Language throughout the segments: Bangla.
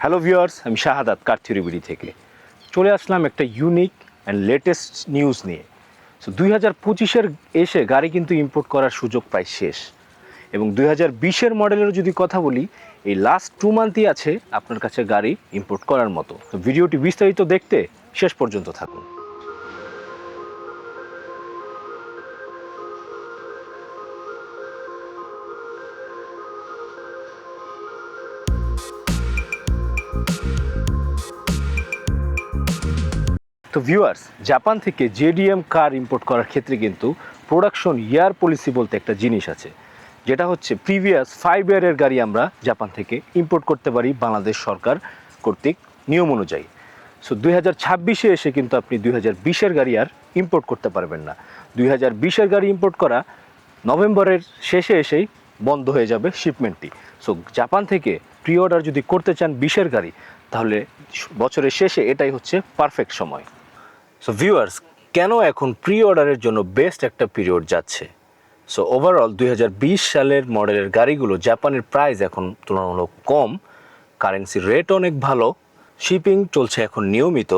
হ্যালো ভিউয়ার্স আমি শাহাদাত কার্থিরিবিড়ি থেকে। চলে আসলাম একটা ইউনিক অ্যান্ড লেটেস্ট নিউজ নিয়ে। সো দুই হাজার পঁচিশের এসে গাড়ি কিন্তু ইম্পোর্ট করার সুযোগ প্রায় শেষ। এবং দুই হাজার বিশের মডেলেরও যদি কথা বলি, এই লাস্ট টু মান্থই আছে আপনার কাছে গাড়ি ইম্পোর্ট করার মতো। ভিডিওটি বিস্তারিত দেখতে শেষ পর্যন্ত থাকুন। তো ভিউয়ার্স জাপান থেকে জেডিএম কার ইম্পোর্ট করার ক্ষেত্রে কিন্তু প্রোডাকশন ইয়ার পলিসি বলতে একটা জিনিস আছে। যেটা হচ্ছে প্রিভিয়াস ফাইভ ইয়ারের গাড়ি আমরা জাপান থেকে ইম্পোর্ট করতে পারি বাংলাদেশ সরকার কর্তৃক নিয়ম অনুযায়ী। সো দুই হাজার ছাব্বিশে এসে কিন্তু আপনি দুই হাজার বিশের গাড়ি আর ইম্পোর্ট করতে পারবেন না। দুই হাজার বিশের গাড়ি ইম্পোর্ট করা নভেম্বরের শেষে এসেই বন্ধ হয়ে যাবে শিপমেন্টটি সো জাপান থেকে প্রি অর্ডার যদি করতে চান বিশের গাড়ি, তাহলে বছরের শেষে এটাই হচ্ছে পারফেক্ট সময়। সো ভিউয়ার্স কেন এখন প্রি অর্ডারের জন্য বেস্ট একটা পিরিয়ড যাচ্ছে? সো ওভারঅল দুই হাজার বিশ সালের মডেলের গাড়িগুলো জাপানের প্রাইস এখন তুলনামূলক কম কারেন্সির রেট অনেক ভালো শিপিং চলছে এখন নিয়মিত।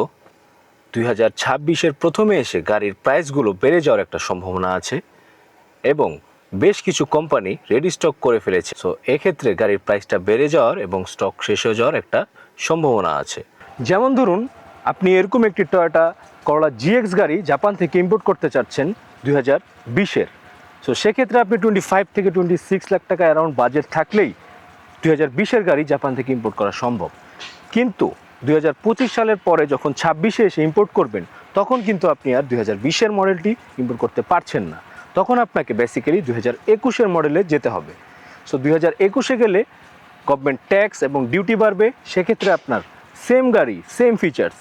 দুই হাজার ছাব্বিশের প্রথমে এসে গাড়ির প্রাইসগুলো বেড়ে যাওয়ার একটা সম্ভাবনা আছে এবং বেশ কিছু কোম্পানি রেডি স্টক করে ফেলেছে। সো এক্ষেত্রে গাড়ির প্রাইসটা বেড়ে যাওয়ার এবং স্টক শেষ হয়ে যাওয়ার একটা সম্ভাবনা আছে। যেমন ধরুন আপনি এরকম একটি টয়োটা করলা জিএক্স গাড়ি জাপান থেকে ইম্পোর্ট করতে চাচ্ছেন দুই হাজার বিশের। সো সেক্ষেত্রে আপনি টোয়েন্টি ফাইভ থেকে টোয়েন্টি সিক্স লাখ টাকা অ্যারাউন্ড বাজেট থাকলেই দুই হাজার বিশের গাড়ি জাপান থেকে ইম্পোর্ট করা সম্ভব। কিন্তু দুই হাজার পঁচিশ সালের পরে যখন ছাব্বিশে এসে ইম্পোর্ট করবেন, তখন কিন্তু আপনি আর দুই হাজার বিশের মডেলটি ইম্পোর্ট করতে পারছেন না। তখন আপনাকে বেসিক্যালি দুই হাজার একুশের মডেলে যেতে হবে। সো দুই হাজার একুশে গেলে গভর্নমেন্ট ট্যাক্স এবং ডিউটি বাড়বে, সেক্ষেত্রে আপনার সেম গাড়ি সেম ফিচার্স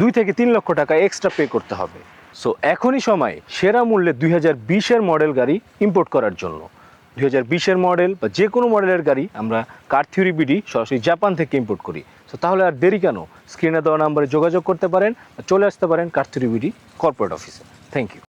দুই থেকে তিন লক্ষ টাকা এক্সট্রা পে করতে হবে। সো এখনই সময় সেরা মূল্যে দুই হাজার বিশের মডেল গাড়ি ইম্পোর্ট করার জন্য। দুই হাজার বিশের মডেল বা যে কোনো মডেলের গাড়ি আমরা কার থিওরি বিডি সরাসরি জাপান থেকে ইম্পোর্ট করি। সো তাহলে আর দেরি কেন? স্ক্রিনে দেওয়া নাম্বারে যোগাযোগ করতে পারেন চলে আসতে পারেন কার থিওরি বিডি কর্পোরেট অফিসে থ্যাংক ইউ